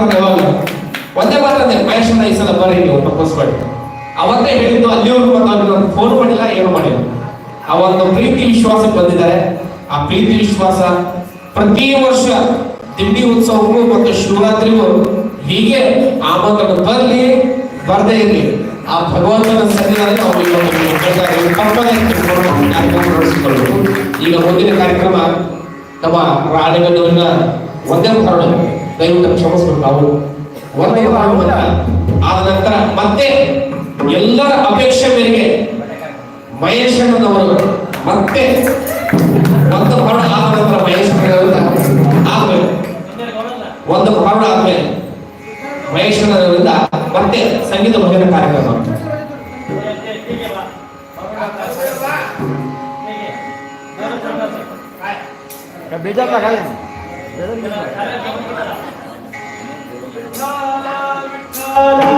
ಒಂದೇ ಮಾತಂದೆ ಮಹೇಶ್ವರ ಈ ಸಲ ಬರ್ರಿ ನೀವು ಮಾಡಿ. ಅವತ್ತೇ ಹೇಳಿದ್ದು ಅಲ್ಲಿವರೆಗೂ ಬಂದು ಅವ್ರಿಗೆ ಫೋನ್ ಮಾಡಿಲ್ಲ, ಏನು ಮಾಡಿಲ್ಲ. ಆ ಒಂದು ಪ್ರೀತಿ ವಿಶ್ವಾಸಕ್ಕೆ ಬಂದಿದ್ದಾರೆ. ಆ ಪ್ರೀತಿ ವಿಶ್ವಾಸ ಪ್ರತಿ ವರ್ಷ ತಿಂಡಿ ಉತ್ಸವಕ್ಕೂ ಮತ್ತು ಶಿವರಾತ್ರಿಗೂ ಹೀಗೆ ಆಮಂತ್ರಣ ಬರಲಿ, ಬರದೇ ಇರಲಿ. ಆ ಭಗವಂತನ ಸನ್ನಿಧಾನ ಈಗ ಮುಂದಿನ ಕಾರ್ಯಕ್ರಮ ನಮ್ಮ ರಾಣಿಗನ್ನೂರಿನ ಒಂದೇ ಹೊರಡು ದಯವಿಟ್ಟು ಕ್ಷಮಿಸ್ಬೇಕು ನಾವು ಆದ ನಂತರ ಮತ್ತೆ ಎಲ್ಲರ ಅಪೇಕ್ಷೆ ಮೇರೆಗೆ ಮಹೇಶ್ ಮತ್ತೆ ಒಂದು ಪರ್ಣ ಆದ ನಂತರ ಮಹೇಶ್ವರ ಆದ್ಮೇಲೆ ಒಂದು ಪರ್ಣ ಆದ್ಮೇಲೆ ಮಹೇಶ್ ಮತ್ತೆ ಸಂಗೀತ ಭಜನೆ ಕಾರ್ಯಕ್ರಮ. Thank you.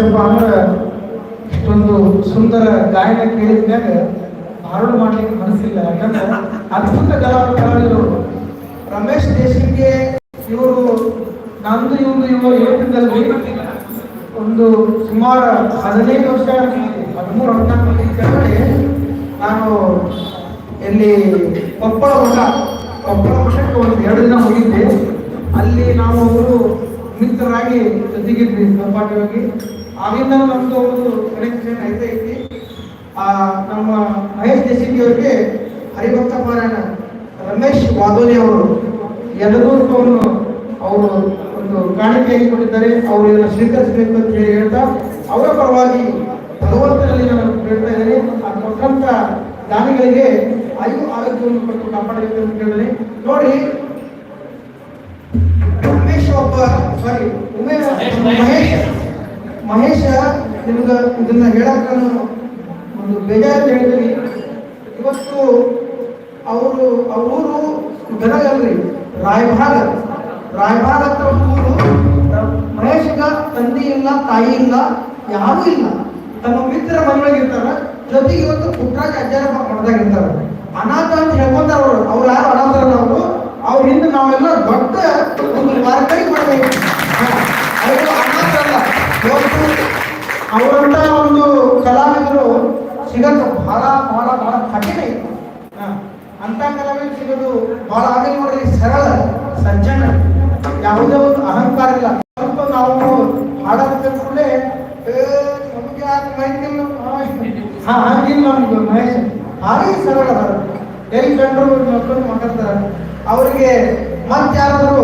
ಏನಪ್ಪ ಅಂದ್ರೆ ಇಷ್ಟೊಂದು ಸುಂದರ ಗಾಯನ ಕೇಳಿದ್ಮ್ಯಾಗ ಹಾಡು ಮಾಡ್ಲಿಕ್ಕೆ ಮನಸ್ಸಿಲ್ಲ. ಯಾಕಂದ್ರೆ ಅದ್ಭುತ ಕಲಾ ಕಲಾವಿದರು. ರಮೇಶ್ ದೇಶಿಗೆ ಇವರು ನಂದು ಇವರು ಇವರು ಹೇಳ್ತಿದ್ದಲ್ಲಿ ಒಂದು ಸುಮಾರು ಹದಿನೈದು ವರ್ಷ ಹದಿಮೂರು, ಹದಿನಾಲ್ಕು ನಾನು ಎಲ್ಲಿ ಕೊಪ್ಪಳ ಮಠ ಕೊಪ್ಪಳ ವರ್ಷಕ್ಕೆ ಒಂದು ಎರಡು ದಿನ ಹೋಗಿದ್ದೆ. ಅಲ್ಲಿ ನಾವು ಅವರು ಮಿತ್ರರಾಗಿ ಜೊತೆಗಿದ್ವಿ. ಸಹಪಾಠಿಯಾಗಿ ಆಗಿಂದ ನಮ್ದು ಒಂದು ಕನೆಕ್ಷನ್ ಐತೆ ಐತಿ ನಮ್ಮ ಮಹೇಶ್ ದೇಶಿಕಿ ಅವರಿಗೆ ಹರಿಭಕ್ತ ಪಾರಾಯಣ. ರಮೇಶ್ ವಾದೋಲಿ ಅವರು ಯಲಗೂರು ಅವರು ಒಂದು ಕಾಣಿಕೆಯಾಗಿ ಕೊಟ್ಟಿದ್ದಾರೆ. ಅವರು ಇದನ್ನು ಸ್ವೀಕರಿಸಬೇಕು ಅಂತ ಹೇಳಿ ಹೇಳ್ತಾ, ಅವರ ಪರವಾಗಿ ಭಗವಂತನಲ್ಲಿ ನಾನು ಕೇಳ್ತಾ ಇದ್ದೇನೆ. ಆ ಕೊಟ್ಟಂತ ದಾನಿಗಳಿಗೆ ಐದು ಆರೋಗ್ಯವನ್ನು ಕೊಟ್ಟು ಕಾಪಾಡಬೇಕು ಅಂತ ಕೇಳಿದ್ರೆ ನೋಡಿ, ರಮೇಶ್ ಒಬ್ಬ ಸಾರಿ ಉಮೇಶ್ ಮಹೇಶ, ನಿಮ್ಗೆ ಇದನ್ನ ಹೇಳಕ್ ನಾನು ಒಂದು ಬೇಜಾರು ಹೇಳಿದ್ರಿ ಇವತ್ತು ಅವರು ಅವರು ಗದಗಲ್ರಿ ರಾಯಭಾಗ. ರಾಯಭಾಗ ಹತ್ರ ಊರು. ಮಹೇಶ್ಗ ತಂದೆ ಇಲ್ಲ, ತಾಯಿ ಇಲ್ಲ, ಯಾರೂ ಇಲ್ಲ. ತಮ್ಮ ಮಿತ್ರ ಮನೆಯೊಳಗಿರ್ತಾರ ಜೊತೆಗೆ ಇವತ್ತು ಪುಟ್ಟರಾಜ ಅಜ್ಜಾರ ಮಠದಾಗ ಇರ್ತಾರ. ಅನಾಥ ಅಂತ ಹೇಳ್ಕೊಂತಾರ ಅವರು. ಅವ್ರು ಯಾರು ಅನಾಥರಲ್ಲ ಅವರು? ಅವ್ರ ಹಿಂದೆ ನಾವೆಲ್ಲ ದೊಡ್ಡ ಒಂದು ಮಾರ್ಕೈ ಮಾಡಬೇಕು ಅನಾಥ ಅವರಂತ ಒಂದು ಕಲಾವಿದರು ಸಿಗೋದು ಬಹಳ ಬಹಳ ಬಹಳ ಕಠಿಣ ಇತ್ತು. ಅಂತ ಕಲಾವಿದರು ಸಿಗೋದು ಬಹಳ ಆಗಲಿ ನೋಡ್ರಿ ಸರಳ, ಸಜ್ಜನ, ಯಾವುದೇ ಒಂದು ಅಹಂಕಾರ ಇಲ್ಲ. ಸ್ವಲ್ಪ ನಾವು ಹಾಡೋದಕ್ಕೆ ಕೂಡಲೇ ನಮ್ಗೆ ಯಾಕೆ ಮಾಹಿತಿಲ್ಲ ಹಾ ಹಂಗಿಲ್ಲ ನಮ್ಗೆ ಮಹೇಶ್. ಭಾರಿ ಸರಳ ಅದಾರ ಎಲ್ಲಿ ಕಂಡ್ರು ಮಕ್ಕಳು ಮಾತಾಡ್ತಾರ. ಅವರಿಗೆ ಮತ್ತೆ ಯಾರಾದರೂ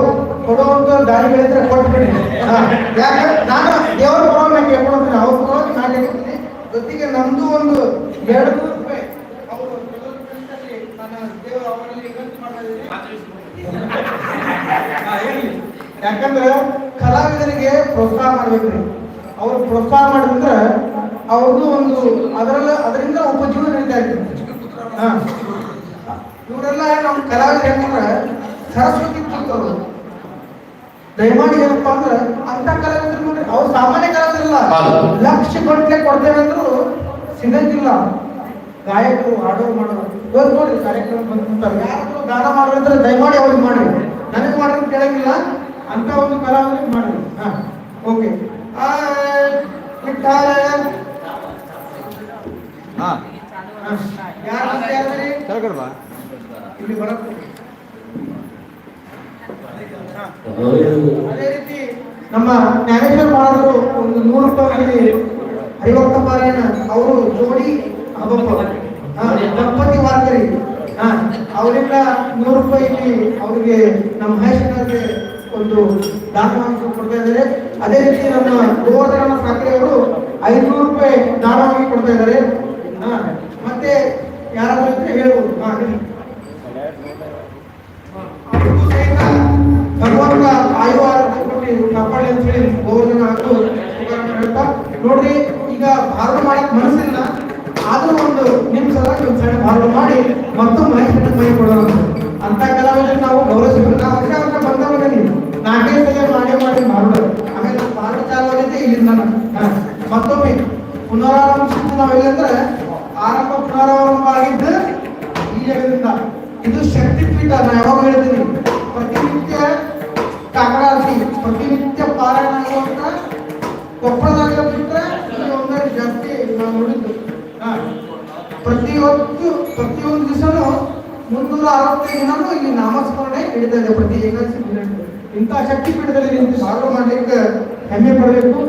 ಕೊಡುವಂತ ದಾರಿಗಳಿದ್ರೆ ಕೊಟ್ಬಿಡಿ. ಯಾಕಂದ್ರೆ ನಾನು ದೇವರ ಪರವಾಗಿ ನಾನು ಕೇಳ್ಕೊಳ್ತೀನಿ ಅವ್ರ ಪರವಾಗಿ ನಾನು ಹೇಳ್ತೀನಿ ಜೊತೆಗೆ ನಮ್ದು ಒಂದು ಎರಡು ನೂರು ರೂಪಾಯಿ ಅವರು ನಾನು ದೇವರು ಅವರಲ್ಲಿ ಯಾಕಂದ್ರೆ ಕಲಾವಿದರಿಗೆ ಪ್ರೋತ್ಸಾಹ ಮಾಡ್ಬೇಕ್ರಿ ಅವ್ರು ಪ್ರೋತ್ಸಾಹ ಮಾಡಿದ್ರೆ ಅವ್ರದ್ದು ಒಂದು ಅದರಲ್ಲ ಅದರಿಂದ ಉಪಜೀವನ ನಡೀತಾ ಇರ್ತದೆ. ಹಾ. ಇವರೆಲ್ಲ ನಮ್ಮ ಕಲಾವಿದ ಹೆಂಗಂದ್ರೆ ಸರಸ್ವತಿ ಕೂತವ್ರು ದಯಮಾಡಿ ಏನಪ್ಪಾ ಅಂದ್ರೆ ಅಂತ ಕಲಾವಿದ್ರು ನೋಡ್ರಿ ಅವ್ರು ಸಾಮಾನ್ಯ. ಲಕ್ಷ ಗಟ್ಟಲೆ ಕೊಡ್ತೇವೆ ಅಂದ್ರು ಸಿಗಂಗಿಲ್ಲ ಗಾಯಕರು ಹಾಡೋರು ಮಾಡೋರು. ಇವತ್ತು ನೋಡಿ ಕಾರ್ಯಕ್ರಮ ಬಂದ್ಬಿಡ್ತಾರೆ. ಯಾರು ದಾನ ಅಂದ್ರೆ ದಯಮಾಡಿ ಅವ್ರಿಗೆ ಮಾಡ್ರಿ ನನಗೆ ಮಾಡ್ರಿ ಅಂತ ಕೇಳಂಗಿಲ್ಲ. ಅಂತ ಒಂದು ಕಲಾವಿದ್ರಿಗೆ ಮಾಡ್ರಿ ಹಾ ಓಕೆ. ಹಾ. ಯಾರು ಯಾರ್ರಿ ಕೆಳಗಡೆ ಬಾ. ಇಲ್ಲಿ ಬರತ್ತೆ. ಅದೇ ರೀತಿ ನಮ್ಮ ಜ್ಞಾನೇಶ್ವರ ಮಹಾರಾಜರು ಒಂದು ನೂರು ರೂಪಾಯಿ ಐವತ್ತು ಬಾರಿನ ಅವರು ಜೋಡಿ ದಂಪತಿ ವಾರ್ಕರಿ ಹಾ, ಅವರಿಂದ ನೂರು ರೂಪಾಯಿ ಅವರಿಗೆ ನಮ್ಮ ಮಹೇಶ್ವರಗೆ ಒಂದು ದಾನವಾಗಿ ಕೊಡ್ತಾ ಇದ್ದಾರೆ. ಅದೇ ರೀತಿ ನಮ್ಮ ಗೋವರ್ಧನ ಸಾಕರೆ ಅವರು ಐನೂರು ರೂಪಾಯಿ ದಾನವಾಗಿ ಕೊಡ್ತಾ ಇದ್ದಾರೆ. ಹಾ, ಮತ್ತೆ ಯಾರಾದ್ರೂ ಇದ್ರೆ ಹೇಳ್ಬೋದು. ಭಗವಂತ ಆಯು ಇವ್ರು ಕಾಪಾಡಿ ಅಂತ ಹೇಳಿ ಗೋವರ್ಧನ ಹಾಕು ಹೇಳ್ತಾ ನೋಡ್ರಿ, ಈಗ ಭಾರತ ಮಾಡಕ್ ಮನಸ್ಸಿಲ್ಲ. ಆದ್ರೂ ಒಂದು ನಿಮ್ ಸಲ ಒಂದ್ ಸಣ್ಣ ಭಾರತ ಮಾಡಿ ಮತ್ತೊಂದು ಮಹೇಶ್ವರನ ಮೈ ಕೊಡೋಣ ಅಂತ. ಕಲಾವಿದ್ರೆ ನಾವು ಗೌರವಿಸಬೇಕು ನಾವು ಅದಕ್ಕೆ ಅವ್ರನ್ನ ಬಂದವಾಗ ನೀವು. ನಾಲ್ಕೈದು ಸಲ ಮಾಡೇ ಮಾಡಿ ಭಾರತ. ಆಮೇಲೆ ಭಾರತ ಚಾಲು ಆಗೈತೆ ಇಲ್ಲಿಂದ. ಮತ್ತೊಮ್ಮೆ ಪುನರಾರಂಭಿಸಿದ್ದು ನಾವು ಎಲ್ಲಂದ್ರೆ ಆರಂಭ ಪುನರಾರಂಭ ಆಗಿದ್ದು ಈ ಜಗದಿಂದ ಇದು ಶಕ್ತಿಪೀಠ ನಾ ಯಾವಾಗ ಹೇಳ್ತೀನಿ? ಪ್ರತಿನಿತ್ಯ ಕಾಕಡಾರ್ತಿ. ಪ್ರತಿನಿತ್ಯ ಪಾರಾಯಣ ಆಗುವಂತ ಕೊಪ್ಪಳದಾಗ ಇಲ್ಲಿ ಒಂದರಲ್ಲಿ ಜಾಸ್ತಿ ನಾವು ನೋಡಿದ್ದು. ಹಾ. ಪ್ರತಿಯೊಂದು ದಿವಸನೂ ಮುನ್ನೂರ ಅರವತ್ತೈದು ದಿನನೂ ಇಲ್ಲಿ ನಾಮಸ್ಮರಣೆ ನಡೀತಾ ಇದೆ ಪ್ರತಿ ಏಕಾದಶಿ ಇಂಥ ಶಕ್ತಿ ಪೀಠದಲ್ಲಿ ನಿಂತು ಸಾಗರ ಮಾಡ್ಲಿಕ್ಕೆ ಹೆಮ್ಮೆ ಪಡಬೇಕು.